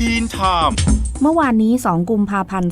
ทีนไทม์เมื่อวานนี้ 2 กุมภาพันธ์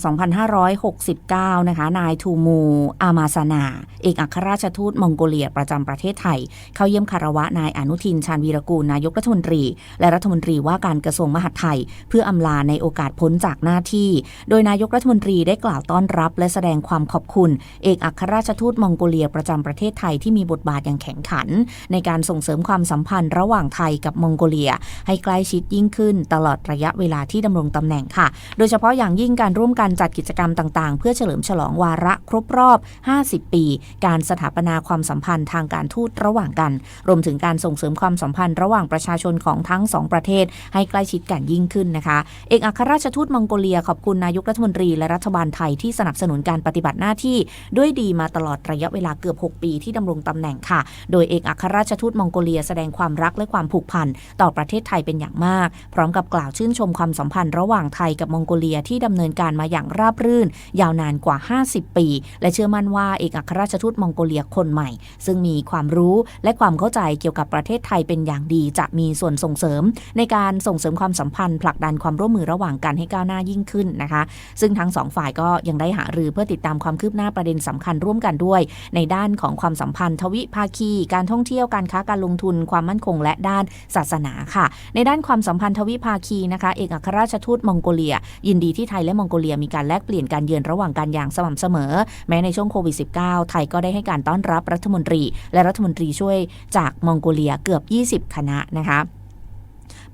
2569 นะคะ นายทูมู อามาสนา เอกอัครราชทูตมองโกเลียประจำประเทศไทย เข้าเยี่ยมคารวะนายอนุทิน ชาญวีรกูล นายกรัฐมนตรี และรัฐมนตรีว่าการกระทรวงมหาดไทย เพื่ออำลาในโอกาสพ้นจากหน้าที่ โดยนายกรัฐมนตรีได้กล่าวต้อนรับ และแสดงความขอบคุณ เอกอัครราชทูตมองโกเลียประจำประเทศไทยที่มีบทบาทอย่างแข็งขัน ในการส่งเสริมความสัมพันธ์ระหว่างไทยกับมองโกเลีย ให้ใกล้ชิดยิ่งขึ้นตลอดระยะเวลาที่ดำรงตำแหน่งค่ะ โดยเฉพาะอย่างยิ่งการร่วมกันจัดกิจกรรมต่าง ๆ เพื่อเฉลิมฉลองวาระครบรอบ 50 ปี การสถาปนาความสัมพันธ์ทางการทูตระหว่างกัน รวมถึงการส่งเสริมความสัมพันธ์ระหว่างประชาชนของทั้งสองประเทศ ให้ใกล้ชิดกันยิ่งขึ้นนะคะ เอกอัครราชทูตมองโกเลียขอบคุณนายกรัฐมนตรีและรัฐบาลไทยที่สนับสนุนการปฏิบัติหน้าที่ด้วยดีมาตลอดระยะเวลาเกือบ 6 ปีที่ดำรงตำแหน่งค่ะ โดยเอกอัครราชทูตมองโกเลียแสดงความรักและความผูกพันต่อประเทศไทยเป็นอย่างมาก พร้อมกับกล่าวชื่นชมความความสัมพันธ์ระหว่างไทยกับมองโกเลียที่ดำเนินการมาอย่างราบรื่น ยาวนานกว่า 50 ปี และเชื่อมั่นว่าเอกอัครราชทูตมองโกเลียคนใหม่ ซึ่งมีความรู้และความเข้าใจเกี่ยวกับประเทศไทยเป็นอย่างดี จะมีส่วนส่งเสริม ในการส่งเสริมความสัมพันธ์ผลักดันความร่วมมือระหว่างกันให้ก้าวหน้ายิ่งขึ้นนะคะ ซึ่งทั้งสองฝ่ายก็ยังได้หารือเพื่อติดตามความคืบหน้าประเด็นสำคัญร่วมกันด้วย ในด้านของความสัมพันธ์ ทวิภาคี การท่องเที่ยวการค้าการลงทุน ความมั่นคง และด้านศาสนาค่ะ ในด้านความสัมพันธ์ทวิภาคีนะคะ เอกอัครราชทูตมองโกเลีย ยินดีที่ไทยและมองโกเลียมีการแลกเปลี่ยนการเยือนระหว่างกันอย่างสม่ำเสมอ แม้ในช่วงโควิด -19 ไทยก็ได้ให้การต้อนรับรัฐมนตรี และรัฐมนตรีช่วยจากมองโกเลียเกือบ 20 คณะนะคะ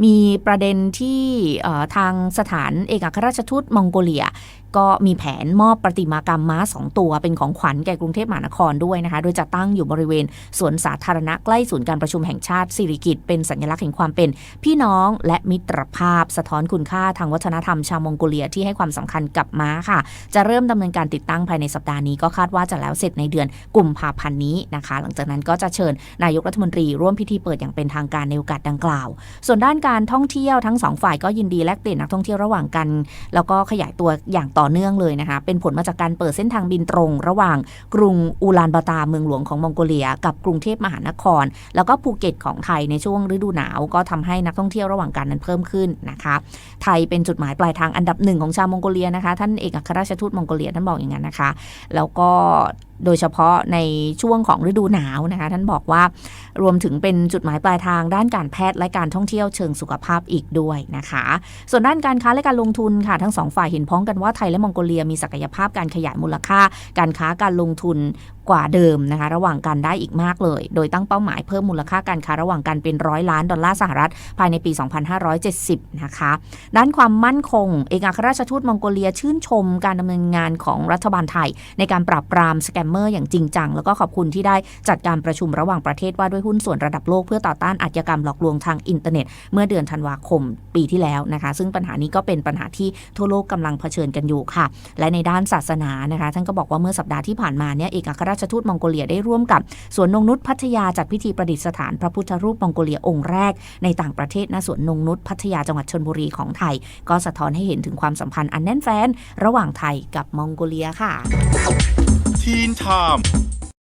มีประเด็นที่ทางสถานเอกอัครราชทูตมองโกเลีย ก็มีแผนมอบประติมากรรมม้า2ตัวเป็นของขวัญแก่กรุงเทพมหานครด้วยนะคะ โดยจะตั้งอยู่บริเวณสวนสาธารณะใกล้ศูนย์การประชุมแห่งชาติสิริกิติ์เป็นสัญลักษณ์แห่งความเป็น พี่น้องและมิตรภาพ สะท้อนคุณค่าทางวัฒนธรรมชาวมองโกเลียที่ให้ความสำคัญกับม้าค่ะ จะเริ่มดำเนินการติดตั้งภายในสัปดาห์นี้ก็คาดว่าจะแล้วเสร็จในเดือนกุมภาพันธ์นี้นะคะ หลังจากนั้นก็จะเชิญนายกรัฐมนตรีร่วมพิธีเปิดอย่างเป็นทางการในโอกาสดังกล่าว ส่วนด้านการท่องเที่ยวทั้งสองฝ่ายก็ยินดีแลกเปลี่ยนนักท่องเที่ยวระหว่างกัน แล้วก็ขยายตัวอย่างต่อเนื่องเลยนะคะเป็นผลมาจากการเปิดเส้นทางบินตรง ระหว่างกรุงอูลานบาตาเมืองหลวงของมองโกเลีย กับกรุงเทพมหานคร แล้วก็ภูเก็ตของไทยในช่วงฤดูหนาวก็ทำให้นักท่องเที่ยวระหว่างกันนั้นเพิ่มขึ้นนะคะไทยเป็นจุดหมายปลายทางอันดับหนึ่งของชาวมองโกเลียนะคะท่านเอกอัครราชทูตมองโกเลียท่านบอกอย่างนั้นนะคะ แล้วก็ โดยเฉพาะในช่วงของฤดูหนาวนะคะ ท่านบอกว่ารวมถึงเป็นจุดหมายปลายทางด้านการแพทย์และการท่องเที่ยวเชิงสุขภาพอีกด้วยนะคะ ส่วนด้านการค้าและการลงทุนค่ะ ทั้งสองฝ่ายเห็นพ้องกันว่าไทยและมองโกเลียมีศักยภาพการขยายมูลค่า การค้าการลงทุน กว่าเดิมนะคะ ระหว่างกันได้อีกมากเลย โดยตั้งเป้าหมายเพิ่มมูลค่าการค้าระหว่างกันเป็นร้อยล้านดอลลาร์สหรัฐ ภายในปี 2570 นะคะ ด้านความมั่นคง เอกอัครราชทูตมองโกเลียชื่นชมการดำเนินงานของรัฐบาลไทย ในการปราบปรามสแกมเมอร์อย่างจริงจัง แล้วก็ขอบคุณที่ได้จัดการประชุมระหว่างประเทศว่าด้วยหุ้นส่วนระดับโลกเพื่อต่อต้านอาชญากรรมหลอกลวงทางอินเทอร์เน็ต เมื่อเดือนธันวาคมปีที่แล้วนะคะ ซึ่งปัญหานี้ก็เป็นปัญหาที่ทั่วโลกกำลังเผชิญกันอยู่ค่ะ และในด้านศาสนานะคะ ท่านก็บอกว่าเมื่อสัปดาห์ที่ผ่านมาเนี่ยเอกอัครราชทูตมองโกเลียได้ร่วมกับสวนนงนุษพัทยาจัดพิธีประดิษฐานพระพุทธรูปมองโกเลียองค์แรก ในต่างประเทศณสวนนงนุษพัทยาจังหวัดชนบุรีของไทย ก็สะท้อนให้เห็นถึงความสัมพันธ์อันแน่นแฟ้นระหว่างไทยกับมองโกเลียค่ะทีนไทม์